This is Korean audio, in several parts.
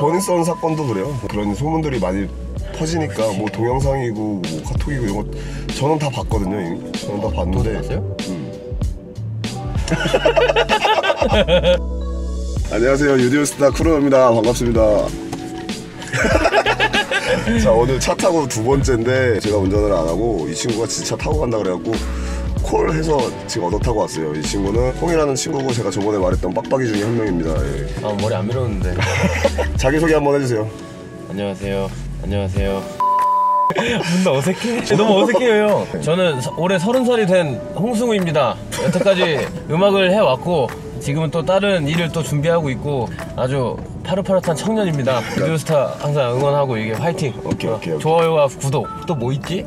버닝썬 사건도 그래요. 그런 소문들이 많이 퍼지니까 뭐 동영상이고 뭐 카톡이고 이런 거 저는 다 봤거든요. 이미. 저는 다 봤는데. 봤어요? 안녕하세요. 유디오스타 쿠로입니다. 반갑습니다. 자 오늘 차 타고 두 번째인데 제가 운전을 안 하고 이 친구가 진짜 타고 간다 그래갖고 콜해서 지금 얻어 타고 왔어요. 이 친구는 홍이라는 친구고 제가 저번에 말했던 빡빡이 중에 한 명입니다. 예. 아 머리 안 밀었는데 자기 소개 한번 해주세요. 안녕하세요 안녕하세요 뭔가 어색해 너무 어색해요 형 저는 서- 올해 서른 살이 된 홍승우입니다 여태까지 음악을 해왔고 지금은 또 다른 일을 또 준비하고 있고 아주 파릇파릇한 청년입니다 뉴스타 항상 응원하고 이게 화이팅 오케이, 어, 오케이, 오케이. 좋아요와 구독 또 뭐 있지?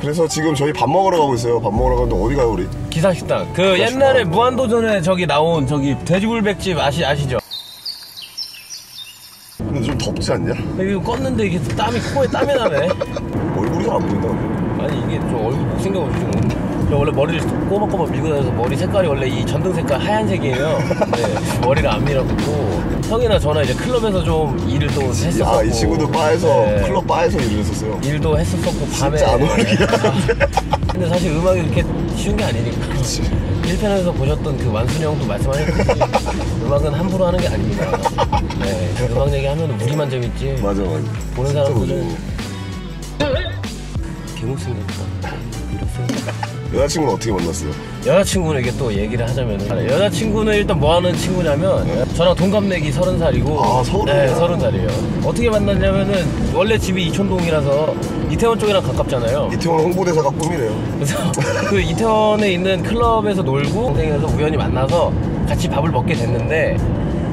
그래서 지금 저희 밥 먹으러 가고 있어요. 밥 먹으러 가는데 어디 가요 우리? 기사식당 그 옛날에 무한도전에 저기 나온 저기 돼지불백집 아시, 아시죠? 근데 좀 덥지 않냐? 이거 껐는데 이게 땀이 코에 땀이 나네 얼굴이 잘 안 보인다. 아니 이게 저 얼굴 못생겨가지고 원래 머리를 꼬박꼬박 밀고 다녀서 머리 색깔이 원래 이 전등 색깔 하얀색이에요. 네, 머리를 안 밀어붙고. 형이나 저나 이제 클럽에서 좀 일을 또 했었고. 아이 친구도 바에서 네, 클럽 바에서 일을 했었어요. 일도 했었었고 밤에. 진짜 안 어울리긴 하는데. 근데 사실 음악이 그렇게 쉬운 게 아니니까. 그렇지. 1편에서 보셨던 그 완순이 형도 말씀하셨듯이 음악은 함부로 하는 게 아닙니다. 네, 음악 얘기하면 우리만 재밌지. 맞아 맞아. 보는 사람들은 무서워. 개못 생겼다. 이랬어요 여자친구는 어떻게 만났어요? 여자친구는 이게 또 얘기를 하자면 여자친구는 일단 뭐 하는 친구냐면 저랑 동갑내기 서른 살이고 아, 서른이요? 네 서른 살이에요 어떻게 만났냐면은 원래 집이 이촌동이라서 이태원 쪽이랑 가깝잖아요 이태원 홍보대사가 꿈이래요. 그래서 그 이태원에 있는 클럽에서 놀고 동생에서 우연히 만나서 같이 밥을 먹게 됐는데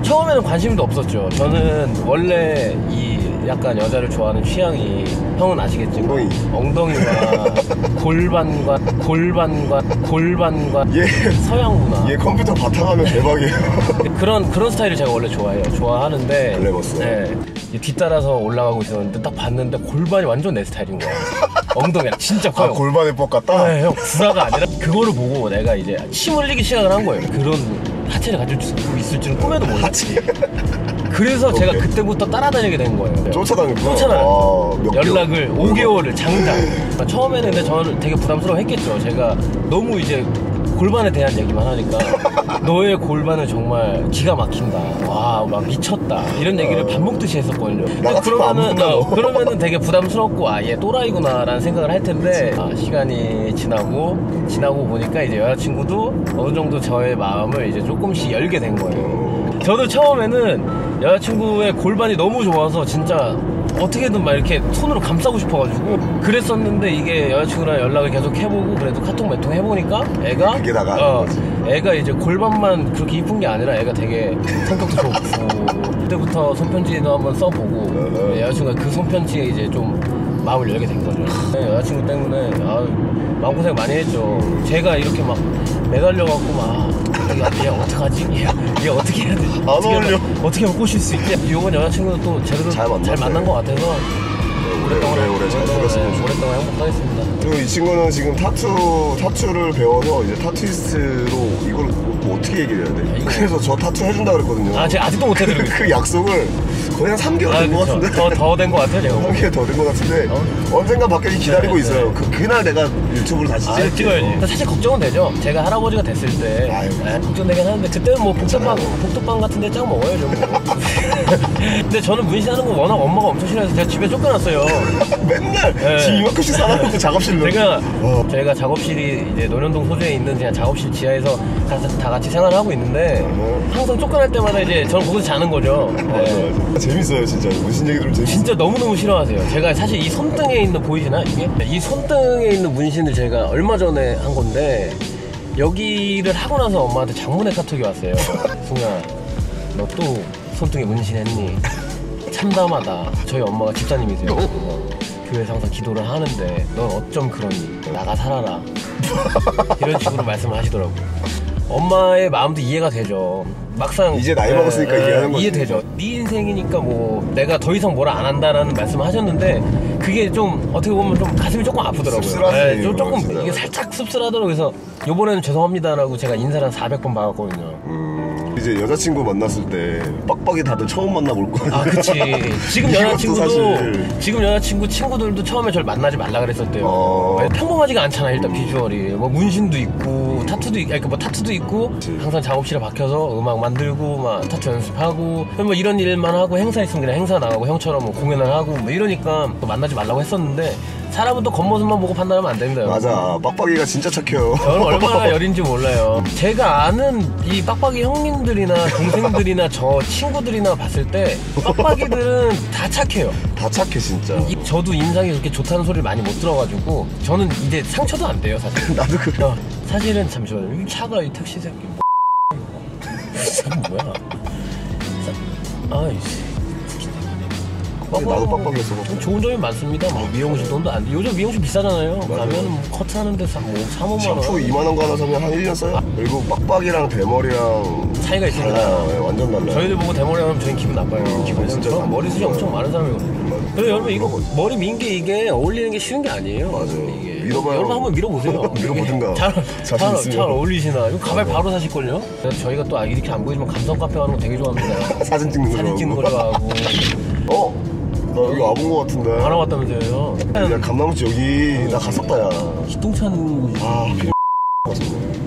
처음에는 관심도 없었죠 저는 원래 이 약간 여자를 좋아하는 취향이 형은 아시겠지만 엉덩이. 엉덩이와 골반과 골반과 골반과 얘, 서양 문화 얘 컴퓨터 바탕화면 대박이에요. 그런 그런 스타일을 제가 원래 좋아해요. 좋아하는데 블랙버스. 네, 이제 뒤따라서 올라가고 있었는데 딱 봤는데 골반이 완전 내 스타일인 거야. 엉덩이가 진짜 아 커요. 골반에 뻑 같다? 네, 형 구라가 아니라 그거를 보고 내가 이제 침 흘리기 시작을 한 거예요. 그런 하체를 가질 수 있을 줄은 꿈에도 몰랐지. 그래서 제가 오케이. 그때부터 따라다니게 된 거예요. 쫓아다녔구나. 쫓아다녔죠. 아, 몇 개월? 연락을 5개월을 장장. 처음에는 근데 저는 되게 부담스러워 했겠죠. 제가 너무 이제 골반에 대한 얘기만 하니까 너의 골반은 정말 기가 막힌다. 와, 막 미쳤다. 이런 얘기를 밥 먹듯이 했었거든요. 안 그러면은, 어, 너? 그러면은 되게 부담스럽고 아, 얘 또라이구나라는 생각을 할 텐데 아, 시간이 지나고 지나고 보니까 이제 여자친구도 어느 정도 저의 마음을 이제 조금씩 열게 된 거예요. 저도 처음에는 여자친구의 골반이 너무 좋아서 진짜 어떻게든 막 이렇게 손으로 감싸고 싶어가지고 그랬었는데 이게 여자친구랑 연락을 계속 해보고 그래도 카톡 몇 통 해보니까 애가 그게 다가 어. 애가 이제 골반만 그렇게 이쁜 게 아니라 애가 되게 성격도 좋고 그때부터 손편지도 한번 써보고 어허. 여자친구가 그 손편지에 이제 좀 마음을 열게 된 거죠 네, 여자친구 때문에 아 마음고생 많이 했죠 제가 이렇게 막 매달려갖고 막 얘, 얘 어떡하지? 얘, 얘 어떻게 해야 되지? 안 어떻게 어울려. 하면- 어떻게 하면 꼬실 수 있지? 이번 여자친구도 또 제대로 잘 만났어요. 만난 것 같아서 오래 오래 오래 잘 살았으면 좋겠어. 오랫동안 행복하겠습니다 그리고 이 친구는 지금 타투 타투를 배워서 이제 타투이스트로 이걸 뭐 어떻게 얘기를 해야 돼? 이거- 그래서 저 타투 해준다 그랬거든요. 아 제가 아직도 못 해드리고 있어요 그 약속을 거의 한 3개월 된것 같은데. 더더 된것 같아요 제가 한개더된 것 같은데 언젠가 밖에 기다리고 있어요. 그 그날 내가 유튜브를 다시 아. 찍어야지. 사실 걱정은 되죠. 제가 할아버지가 됐을 때 아유. 아, 걱정되긴 하는데 그때는 뭐 복도빵 복도빵 같은 데짱 먹어야죠. 뭐. 근데 저는 문신하는 거 워낙 엄마가 엄청 싫어해서 제가 집에 쫓겨났어요. 맨날 네. 집 이만큼씩 사놔놓고 작업실로. 제가 어. 저희가 작업실이 이제 논현동 소재에 있는 그냥 작업실 지하에서 다, 다 같이 생활을 하고 있는데 어. 항상 쫓겨날 때마다 이제 저는 거기서 자는 거죠. 네. 재밌어요 진짜 무슨 얘기 들으면 재밌어. 진짜 너무너무 싫어하세요. 제가 사실 이 손등에 있는 보이시나 이게? 이 손등에 있는 문신을 제가 얼마 전에 한 건데 여기를 하고 나서 엄마한테 장문의 카톡이 왔어요. 승아, 너 또 손등에 문신했니? 참담하다. 저희 엄마가 집사님이세요. 그래서 교회에서 항상 기도를 하는데 넌 어쩜 그러니? 나가 살아라. 이런 식으로 말씀을 하시더라고요. 엄마의 마음도 이해가 되죠. 막상 이제 나이 먹었으니까 이해하는 거지. 이해되죠. 네 인생이니까 뭐 내가 더 이상 뭐라 안 한다라는 말씀을 하셨는데 그게 좀 어떻게 보면 좀 가슴이 조금 아프더라고요. 씁쓸하지, 좀 조금 진짜. 이게 살짝 씁쓸하더라고요. 그래서 요번에는 죄송합니다라고 제가 인사를 한 400번 받았거든요. 음, 이제 여자친구 만났을 때 빡빡이 다들 처음 만나볼 거야. 아, 그치. 지금 여자친구도, 지금 여자친구 친구들도 처음에 절 만나지 말라 그랬었대요. 어. 왜 평범하지가 않잖아, 일단 비주얼이. 뭐 문신도 있고, 타투도, 있, 아니, 그뭐 타투도 있고, 그치. 항상 작업실에 박혀서 음악 만들고, 막 타투 연습하고, 뭐 이런 일만 하고, 행사 있으면 그냥 행사 나가고, 형처럼 뭐 공연을 하고, 뭐 이러니까 또 만나지 말라고 했었는데, 사람은 또 겉모습만 보고 판단하면 안 됩니다. 여러분. 맞아. 빡빡이가 진짜 착해요. 저는 얼마나 여린지 몰라요. 제가 아는 이 빡빡이 형님들이나 동생들이나 저 친구들이나 봤을 때 빡빡이들은 다 착해요. 다 착해 진짜. 이- 저도 인상이 그렇게 좋다는 소리를 많이 못 들어가지고 저는 이제 상처도 안 돼요 사실. 나도 그래. 어, 사실은 잠시만요. 이 차가 이 택시 새끼 뭐 뭐야? 사- 아이씨. 나도 빡빡이였어. 좀 좋은 점이 많습니다. 뭐 미용실 돈도 안 돼. 요즘 미용실 비싸잖아요. 가면 뭐 커트 하는데 3, 뭐 3, 5만 샴푸 원. 2만 원 가나 사면 한 1년 써요. 그리고 빡빡이랑 대머리랑 차이가 있습니다. 달라요. 네, 완전 달라요. 저희들 보고 대머리 하면 저희 기분 나빠요. 기분 진짜 머리숱이. 엄청 많은 사람이거든요. 그래서 여러분 이거 머리 민 게 이게 어울리는 게 쉬운 게 아니에요. 맞아요. 이게 밀어봐요. 여러분 한번 밀어보세요. 밀어보든가. 잘, 잘. 잘 어울리시나? 이거 가발 바로 사실걸요? 저희가 또 아, 이렇게 안 보이지만 감성 카페 가는 거 되게 좋아합니다. 사진 찍는 거 사진 찍는 거 좋아하고. 좋아하고. 어? 나 여기 와본 거 같은데. 안 와봤다면서요? 야 감나무집 여기 나 갔었다 야. 기똥찬 곳이. 아 필요.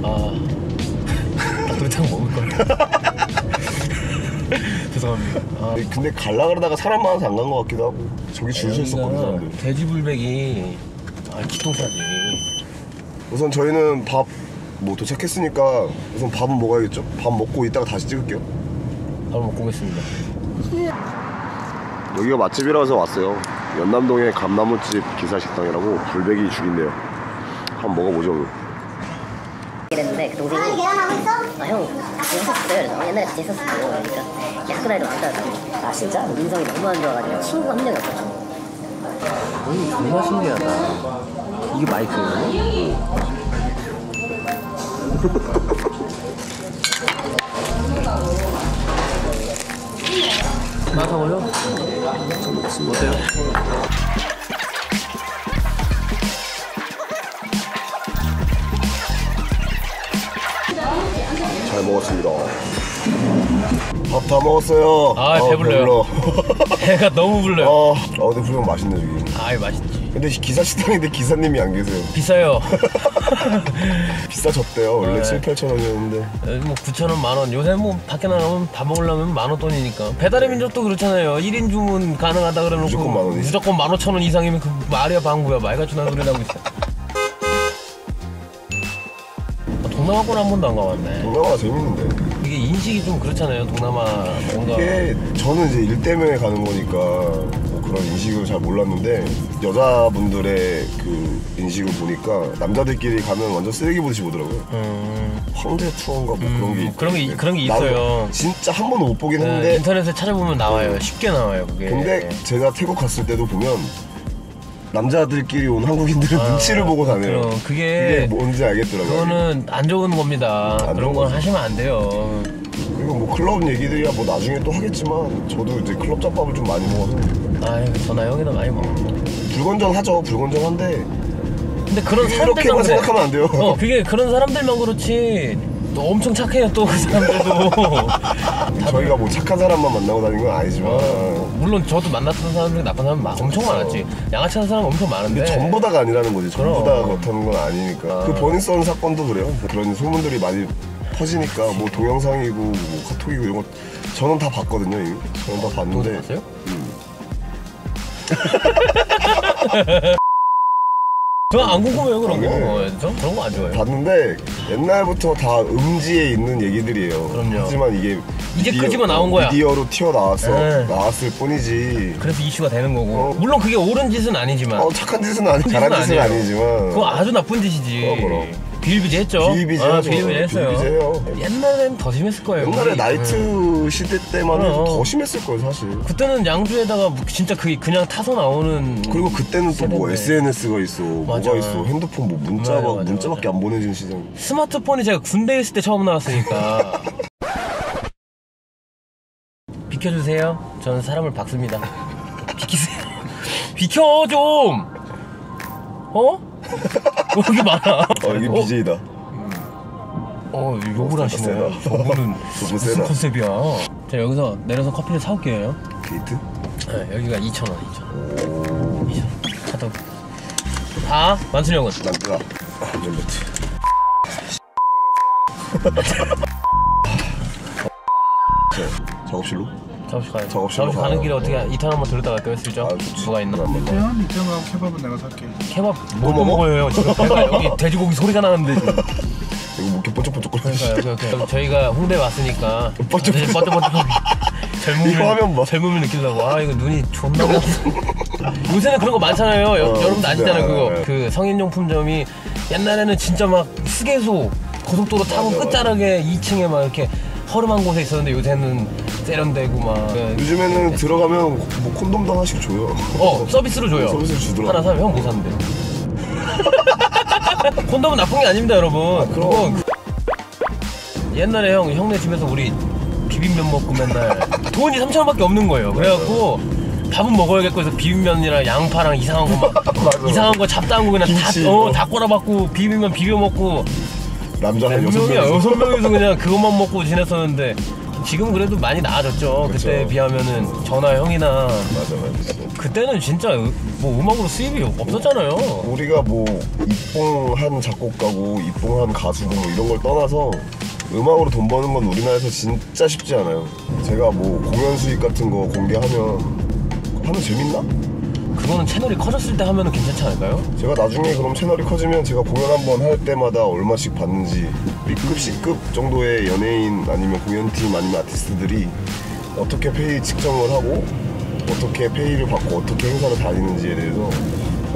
아. 닭도리탕 먹을 걸. 죄송합니다. 아, 근데 갈라 그러다가 사람 많아서 안 간 거 같기도 하고 저기 줄 서 있었거든 사람들. 돼지불백이 아 기똥차지. 우선 저희는 밥 뭐 도착했으니까 우선 밥은 먹어야겠죠? 밥 먹고 이따가 다시 찍을게요. 바로 먹고 오겠습니다. 여기가 맛집이라서 왔어요. 연남동의 감나무집 기사식당이라고 불백이 죽인대요. 한번 먹어보죠. 이랬는데 그 동생이 아, 계란하고 있어? 아형 같이 했었어요 그래서 옛날에 같이 했었어 그러니까 걔 학교 다니도 왔다고 아 진짜? 인성이 너무 안 좋아가지고 친구가 한 명이 없었어 음, 정말 신기하다. 이게 마이크예요? 마사고요? 어때요? 잘 먹었습니다. 밥 다 먹었어요. 아, 아, 배불러요. 배가 너무 불러요. 어, 아, 근데 불면 맛있네 저기. 아이 맛있지. 근데 기사 식당인데 기사님이 안 계세요. 비싸요. 비싸졌대요. 원래 네. 7, 8천 원이었는데. 뭐 9천 원, 만 원. 요새 뭐 밖에 나가면 밥 먹으려면 만 원 돈이니까. 배달의 민족도 그렇잖아요. 1인 주문 가능하다 그래놓고 무조건 만 원이지. 무조건 만 오천 원 이상이면 그 말이야 방구야. 말같이 나 소리 나고 있어. 아, 동남아권 한 번도 안 가봤네. 동남아가 재밌는데. 이게 인식이 좀 그렇잖아요. 동남아 뭔가. 이게 저는 이제 일 때문에 가는 거니까 뭐 그런 인식을 잘 몰랐는데 여자분들의 그 인식을 보니까 남자들끼리 가면 완전 쓰레기 보듯이 보더라고요. 음, 황제 투어인가 뭐 그런 게 있- 그런 게 그런 게 있어요. 진짜 한 번도 못 보긴 네, 했는데 인터넷에 찾아보면 나와요. 쉽게 나와요. 그게. 근데 제가 태국 갔을 때도 보면 남자들끼리 온 한국인들은 아, 눈치를 보고 다녀요. 그럼 그게- 그게 뭔지 알겠더라고요. 그거는 안 좋은 겁니다. 안 그런 건. 하시면 안 돼요. 그리고 뭐 클럽 얘기들이야 뭐 나중에 또 하겠지만 저도 이제 클럽 잡밥을 좀 많이 먹어서 아이, 전화 형이나 많이 먹어. 불건전하죠. 불건전한데 근데 그런 사람들만 이렇게만 그래. 생각하면 안 돼요. 어, 그게 그런 사람들만 그렇지. 또 엄청 착해요, 또 그 사람들도. 저희가 뭐 착한 사람만 만나고 다니는 건 아니지만 어, 물론 저도 만났던 사람 중에 나쁜 사람 마- 엄청 많았지. 양아치 하는 사람 엄청 많은데. 근데 전부 다가 아니라는 거지. 전부. 다 그렇다는 건 아니니까. 아. 그 버닝썬 사건도 그래요. 그런 소문들이 많이 퍼지니까 뭐 동영상이고 뭐 카톡이고 이런 거 저는 다 봤거든요. 저는 다 봤는데 너 봤어요? 저안 궁금해요, 그런 거. 아, 그래? 어, 전 그런 거 안 좋아해요. 봤는데 옛날부터 다 음지에 있는 얘기들이에요. 그럼요. 하지만 이게 이제 미디어- 끄집어 나온 거야. 미디어로 튀어 나왔어 네. 나왔을 뿐이지. 그래서 이슈가 되는 거고. 어. 물론 그게 옳은 짓은 아니지만. 어 착한 짓은 아니, 짓은 잘한 짓은 아니에요. 아니지만. 그거 아주 나쁜 짓이지. 어, 그럼. 비일비재했죠. 비일비재하죠. 아, 비일비재했어요. 비일비재해요. 옛날엔 더 심했을 거예요. 옛날에 우리. 나이트 응. 시대 때만 해도 어. 더 심했을 거예요 사실. 그때는 양주에다가 진짜 그 그냥 타서 나오는 그리고 그때는 또 뭐. SNS가 있어, 맞아. 뭐가 있어, 핸드폰 뭐 문자 맞아, 막 맞아, 문자밖에 안 보내지는 시장. 스마트폰이 제가 군대 에 있을 때 처음 나왔으니까 비켜주세요. 저는 사람을 박습니다. 비키세요. 비켜 좀. 어? 왜 이렇게 많아? 어 여기 어? BJ다. 어 욕을 어, 하시네. 세다. 저분은 저분 무슨 세다. 컨셉이야? 자 여기서 내려서 커피를 사올게요. 게이트? 네, 여기가 2,000원, 2,000원. 2,000원. 카톡. 다 만순형은 난끄가 멜로트 작업실로? 작업실 가요. 작업실로 작업실 가는 가요. 길에 어떻게 이탄 한번 들었다 갈까요, 슬쩍? 아, 좋지. 뭐가 있나? 그럼. 태연 이태원 케밥은 내가 살게. 케밥 뭐뭐 먹어? 먹어요? 지금 배가 여기 돼지고기 소리가 나는데 지금. 이거 뭐 이렇게 번쩍번쩍 그러니까 거리지 여기 이렇게 저희가 홍대 왔으니까 번쩍번쩍. 이제 번쩍번쩍 젊음을 이거 하면 뭐. 젊음을 느끼려고 아 이거 눈이 존나 나 요새는 그런 거 많잖아요 여, 어, 여러분도 아시잖아요 네, 그거 네. 그 성인용품점이 옛날에는 진짜 막 휴게소 고속도로 타고 맞아, 맞아. 끝자락에 2층에 막 이렇게 허름한 곳에 있었는데 요새는 세련되고 막 그, 요즘에는 들어가면 뭐 콘돔도 하나씩 줘요 어 서비스로 줘요 서비스로 주더라고. 하나 사면 형뭐 샀는데 콘돔은 나쁜 게 아닙니다 여러분 아, 그럼. 그거 옛날에 형 형네 집에서 우리 비빔면 먹고 맨날 돈이 3천 원밖에 없는 거예요 그래갖고 밥은 먹어야겠고 해서 비빔면이랑 양파랑 이상한 거막 맞아. 이상한 거 잡다한 거 그냥 김치, 다, 어, 어. 다 꼬라박고 비빔면 비벼 먹고 남자 몇한 여섯 명이야 명이서 여섯 명이서 그냥 그것만 먹고 지냈었는데 지금 그래도 많이 나아졌죠 그쵸. 그때 비하면은 전화 형이나 맞아 맞아 그때는 진짜 으- 뭐 음악으로 수입이 없었잖아요. 우리가 뭐 입봉한 작곡가고 입봉한 가수고 뭐 이런 걸 떠나서 음악으로 돈 버는 건 우리나라에서 진짜 쉽지 않아요. 제가 뭐 공연 수익 같은 거 공개하면 하면 재밌나? 그거는 채널이 커졌을 때 하면은 괜찮지 않을까요? 제가 나중에 그럼 채널이 커지면 제가 공연 한 번 할 때마다 얼마씩 받는지 B급, C급 정도의 연예인 아니면 공연팀 아니면 아티스트들이 어떻게 페이 측정을 하고 어떻게 페이를 받고 어떻게 행사를 다니는지에 대해서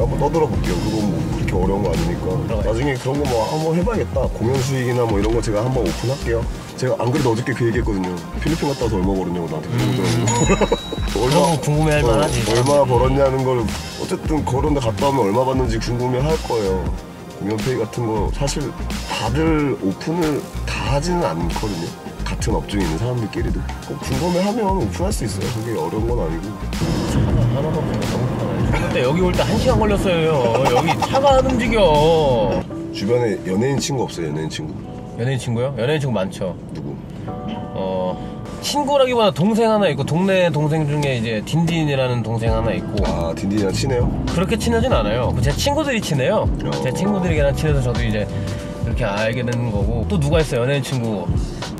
한번 떠들어 볼게요. 그거 뭐 그렇게 어려운 거 아니니까. 나중에 그런 거 뭐 한번 해봐야겠다. 공연 수익이나 뭐 이런 거 제가 한번 오픈할게요. 제가 안 그래도 어저께 그 얘기했거든요. 필리핀 갔다 와서 얼마 벌었냐고 나한테 물어보더라고. 그런 거 궁금해할 만하지. 어, 얼마 벌었냐는 걸 어쨌든 그런 데 갔다 오면 얼마 받는지 궁금해 할 거예요. 공연페이 같은 거 사실 다들 오픈을 다 하지는 않거든요. 같은 업종에 있는 사람들끼리도 꼭 궁금해하면 오픈할 수 있어요. 그게 어려운 건 아니고. 너무 편하네. 그때 여기 올 때 한 시간 걸렸어요. 여기 차가 안 움직여. 주변에 연예인 친구 없어요. 연예인 친구 연예인 친구요? 연예인 친구 많죠. 누구? 어 친구라기보다 동생 하나 있고 동네 동생 중에 이제 딘딘이라는 동생 하나 있고 아 딘딘이랑 친해요? 그렇게 친하진 않아요. 그제 친구들이 친해요. 어. 제 친구들이랑 친해서 저도 이제 이렇게 알게 되는 거고 또 누가 있어요 연예인 친구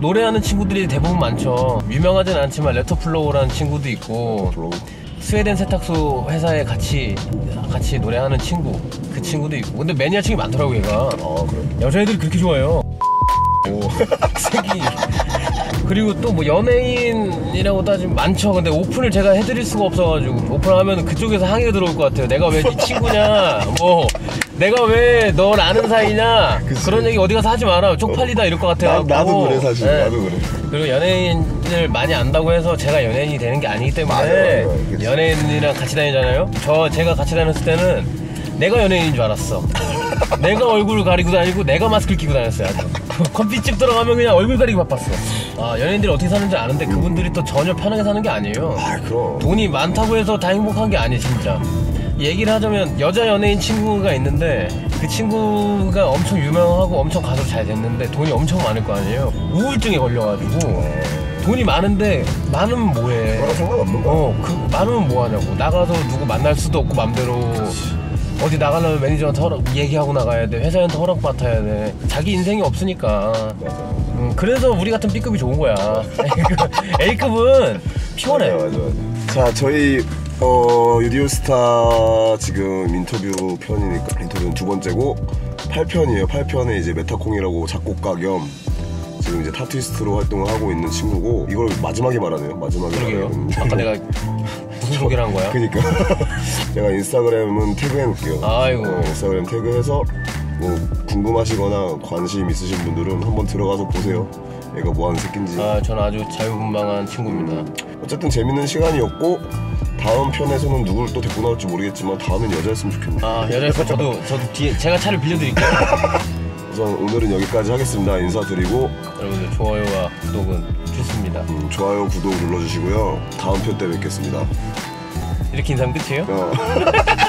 노래하는 친구들이 대부분 많죠. 유명하진 않지만 레터플로우라는 친구도 있고 블로그 스웨덴 세탁소 회사에 같이 같이 노래하는 친구 그 친구도 있고 근데 매니아층이 많더라고 얘가 아 그래? 여자애들이 그렇게 좋아해요. 오 색이 그리고 또 뭐 연예인이라고 따지면 많죠. 근데 오픈을 제가 해드릴 수가 없어가지고 오픈하면 그쪽에서 항의가 들어올 것 같아요. 내가 왜 네 친구냐, 뭐 내가 왜 널 아는 사이냐 그치. 그런 얘기 어디 가서 하지 마라. 쪽팔리다 이럴 것 나, 같아요. 나도 그래 사실 네. 나도 그래 그리고 연예인을 많이 안다고 해서 제가 연예인이 되는 게 아니기 때문에 맞아, 맞아. 연예인이랑 같이 다니잖아요. 저 제가 같이 다녔을 때는 내가 연예인인 줄 알았어. 내가 얼굴 가리고 다니고 내가 마스크를 끼고 다녔어요. 아주. 커피집 들어가면 그냥 얼굴 가리고 바빴어. 아 연예인들이 어떻게 사는지 아는데 그분들이 또 전혀 편하게 사는 게 아니에요. 아 그럼 돈이 많다고 해서 다 행복한 게 아니에요 진짜 얘기를 하자면 여자 연예인 친구가 있는데 그 친구가 엄청 유명하고 엄청 가수 잘 됐는데 돈이 엄청 많을 거 아니에요. 우울증에 걸려가지고. 돈이 많은데 많으면 뭐해? 그거랑 상관없는 거야. 어, 그 많으면 뭐하냐고. 나가서 누구 만날 수도 없고 맘대로. 어디 나가려면 매니저한테 허락 얘기하고 나가야 돼. 회사한테 허락 받아야 돼. 자기 인생이 없으니까. 음, 그래서 우리 같은 B급이 좋은 거야. A급은 피곤해. 맞아, 맞아, 맞아. 자, 저희 어, 유디오스타 지금 인터뷰 편이니까 인터뷰는 두 번째고 8편이에요. 8편에 이제 메타콩이라고 작곡가 겸 지금 이제 타투이스트로 활동을 하고 있는 친구고 이걸 마지막에 말하네요. 마지막에. 말하는 아까 내가 무슨 소개를 한 거야? 그니까 제가 인스타그램은 태그해 놓을게요. 아이고. 어, 인스타그램 태그해서 뭐 궁금하시거나 관심 있으신 분들은 한번 들어가서 보세요. 얘가 뭐 하는 새끼인지. 아, 저는 아주 자유분방한 친구입니다. 어쨌든 재밌는 시간이었고 다음 편에서는 누굴 또 데리고 나올지 모르겠지만 다음엔 여자였으면 좋겠네. 아, 여자에서 저도 저도 뒤에 제가 차를 빌려드릴게요. 우선 오늘은 여기까지 하겠습니다. 인사드리고 여러분들 좋아요와 구독은 필수입니다. 음, 좋아요, 구독 눌러주시고요. 다음 편 때 뵙겠습니다. 이렇게 인사하면 끝이에요? 어.